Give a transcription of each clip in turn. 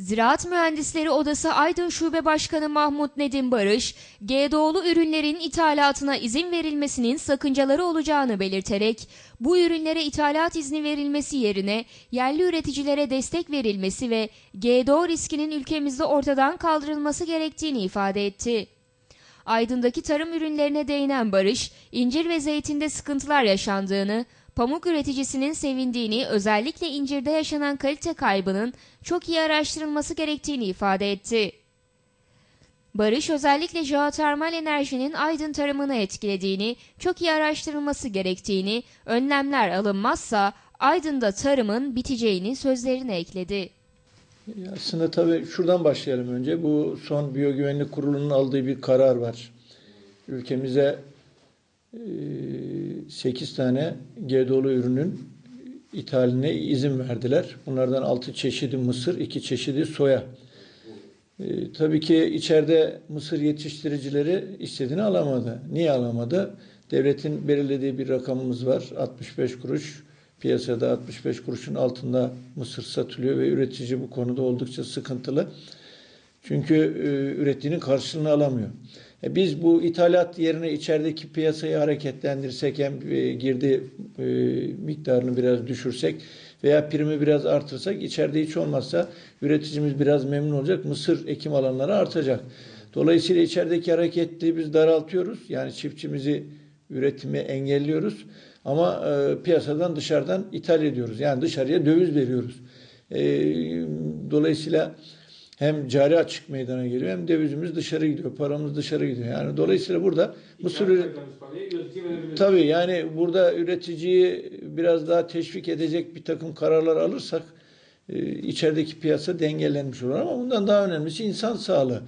Ziraat Mühendisleri Odası Aydın Şube Başkanı Mahmut Nedim Barış, GDO'lu ürünlerin ithalatına izin verilmesinin sakıncaları olacağını belirterek, bu ürünlere ithalat izni verilmesi yerine yerli üreticilere destek verilmesi ve GDO riskinin ülkemizde ortadan kaldırılması gerektiğini ifade etti. Aydın'daki tarım ürünlerine değinen Barış, incir ve zeytinde sıkıntılar yaşandığını, pamuk üreticisinin sevindiğini, özellikle incirde yaşanan kalite kaybının çok iyi araştırılması gerektiğini ifade etti. Barış özellikle jeotermal enerjinin Aydın tarımını etkilediğini, çok iyi araştırılması gerektiğini, önlemler alınmazsa Aydın'da tarımın biteceğini sözlerine ekledi. Aslında tabii şuradan başlayalım önce. Bu son Biyogüvenlik Kurulu'nun aldığı bir karar var. Ülkemize 8 tane GDO'lu ürünün ithaline izin verdiler. Bunlardan 6 çeşidi mısır, 2 çeşidi soya. E, tabii ki içeride mısır yetiştiricileri istediğini alamadı. Niye alamadı? Devletin belirlediği bir rakamımız var. 65 kuruş piyasada 65 kuruşun altında mısır satılıyor ve üretici bu konuda oldukça sıkıntılı. Çünkü e, ürettiğinin karşılığını alamıyor. E, biz bu ithalat yerine içerideki piyasayı hareketlendirsek hem e, girdi e, miktarını biraz düşürsek veya primi biraz artırsak içeride hiç olmazsa üreticimiz biraz memnun olacak. Mısır ekim alanları artacak. Dolayısıyla içerideki hareketliği biz daraltıyoruz. Yani çiftçimizi üretimi engelliyoruz. Ama e, piyasadan dışarıdan ithal ediyoruz. Yani dışarıya döviz veriyoruz. E, dolayısıyla hem cari açık meydana geliyor hem dövizimiz dışarı gidiyor. Paramız dışarı gidiyor. Yani dolayısıyla burada mısır tabii yani burada üreticiyi biraz daha teşvik edecek bir takım kararlar alırsak e, içerideki piyasa dengelenmiş olur ama bundan daha önemlisi insan sağlığı.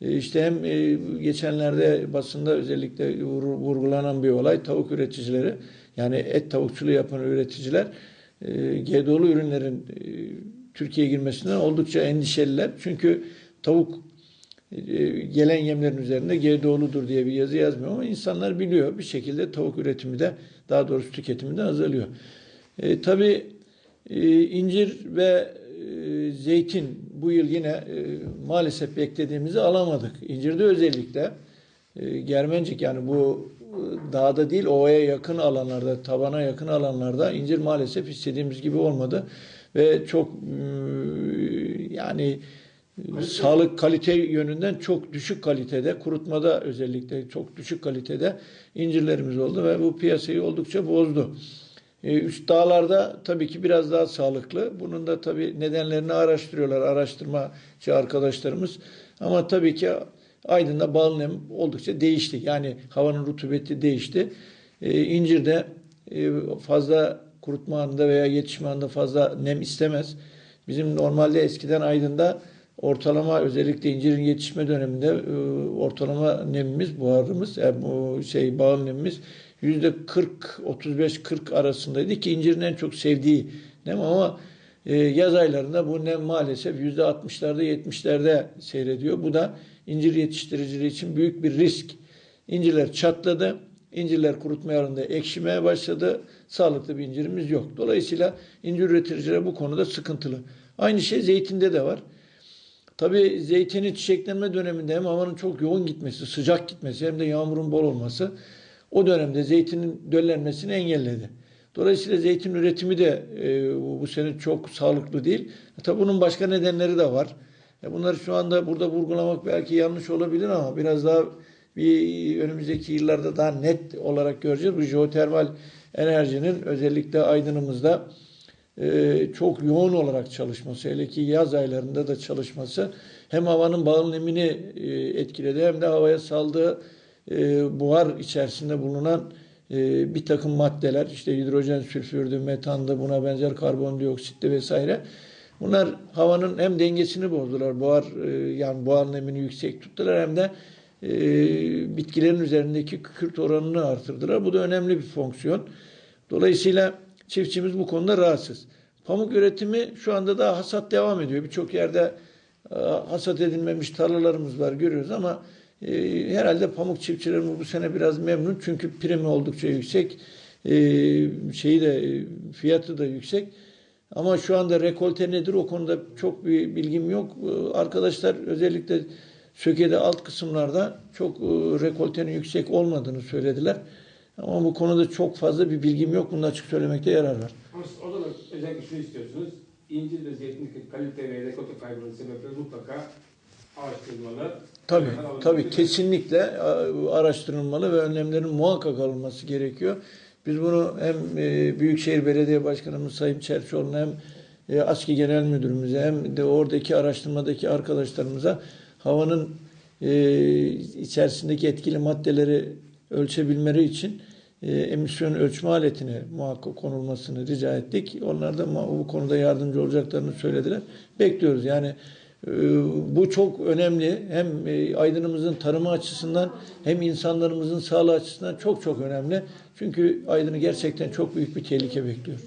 E, işte hem e, geçenlerde basında özellikle vurgulanan bir olay tavuk üreticileri yani et tavukçuluğu yapan üreticiler GDO'lu ürünlerin Türkiye'ye girmesinden oldukça endişeliler. Çünkü tavuk gelen yemlerin üzerinde GDO'ludur diye bir yazı yazmıyor ama insanlar biliyor bir şekilde tavuk üretimi de daha doğrusu tüketimi de azalıyor. E, tabii e, incir ve e, zeytin bu yıl yine e, maalesef beklediğimizi alamadık. İncirde özellikle e, Germencik yani bu e, dağda değil ovaya yakın alanlarda, tabana yakın alanlarda incir maalesef istediğimiz gibi olmadı. Ve çok e, yani sağlık kalite yönünden çok düşük kalitede, kurutmada özellikle çok düşük kalitede incirlerimiz oldu ve bu piyasayı oldukça bozdu. E, üst dağlarda tabii ki biraz daha sağlıklı. Bunun da tabii nedenlerini araştırıyorlar araştırmacı arkadaşlarımız. Ama tabii ki Aydın'da bal nem oldukça değişti. Yani havanın rutubeti değişti. E, incirde e, fazla kurutma anında veya yetişme anında fazla nem istemez. Bizim normalde eskiden Aydın'da ortalama özellikle incirin yetişme döneminde e, ortalama nemimiz, buharımız, yani bu şey bağıl nemimiz yüzde 40, 35-40 arasındaydı ki incirin en çok sevdiği nem ama e, yaz aylarında bu nem maalesef yüzde 60'larda 70'lerde seyrediyor. Bu da incir yetiştiriciliği için büyük bir risk. İncirler çatladı. İncirler kurutma yarında ekşimeye başladı. Sağlıklı bir incirimiz yok. Dolayısıyla incir üreticileri bu konuda sıkıntılı. Aynı şey zeytinde de var. Tabii zeytinin çiçeklenme döneminde hem havanın çok yoğun gitmesi, sıcak gitmesi hem de yağmurun bol olması o dönemde zeytinin döllenmesini engelledi. Dolayısıyla zeytin üretimi de e, bu sene çok sağlıklı değil. E, tabii bunun başka nedenleri de var. E, bunları şu anda burada vurgulamak belki yanlış olabilir ama biraz daha bir önümüzdeki yıllarda daha net olarak göreceğiz. Bu jeotermal enerjinin özellikle Aydın'ımızda e, çok yoğun olarak çalışması, hele ki yaz aylarında da çalışması hem havanın bağıl nemini e, etkiledi hem de havaya saldığı e, buhar içerisinde bulunan e, bir takım maddeler işte hidrojen sülfürdü, metandı, buna benzer karbondioksitti vesaire. Bunlar havanın hem dengesini bozdular, buhar e, yani buhar nemini yüksek tuttular hem de e, bitkilerin üzerindeki kükürt oranını artırdılar. Bu da önemli bir fonksiyon. Dolayısıyla çiftçimiz bu konuda rahatsız. Pamuk üretimi şu anda daha hasat devam ediyor. Birçok yerde e, hasat edilmemiş tarlalarımız var görüyoruz ama e, herhalde pamuk çiftçilerimiz bu sene biraz memnun. Çünkü primi oldukça yüksek. E, şeyi de fiyatı da yüksek. Ama şu anda rekolte nedir o konuda çok bir bilgim yok. Ee, Arkadaşlar özellikle Söke'de alt kısımlarda çok e, rekoltenin yüksek olmadığını söylediler. Ama bu konuda çok fazla bir bilgim yok. Bunu açık söylemekte yarar var. Orada da özellikle şunu istiyorsunuz. İncil ve zeytindeki kalite ve rekolte kaybının sebepleri mutlaka araştırılmalı. Tabii, tabii kesinlikle e, araştırılmalı ve önlemlerin muhakkak alınması gerekiyor. Biz bunu hem e, Büyükşehir Belediye Başkanımız Sayın Çerçioğlu'na hem e, ASKİ Genel Müdürümüze hem de oradaki araştırmadaki arkadaşlarımıza havanın e, içerisindeki etkili maddeleri ölçebilmeleri için e, emisyon ölçme aletine muhakkak konulmasını rica ettik. Onlar da bu konuda yardımcı olacaklarını söylediler. Bekliyoruz yani e, bu çok önemli. Hem e, Aydın'ımızın tarımı açısından hem insanlarımızın sağlığı açısından çok çok önemli. Çünkü Aydın'ı gerçekten çok büyük bir tehlike bekliyor.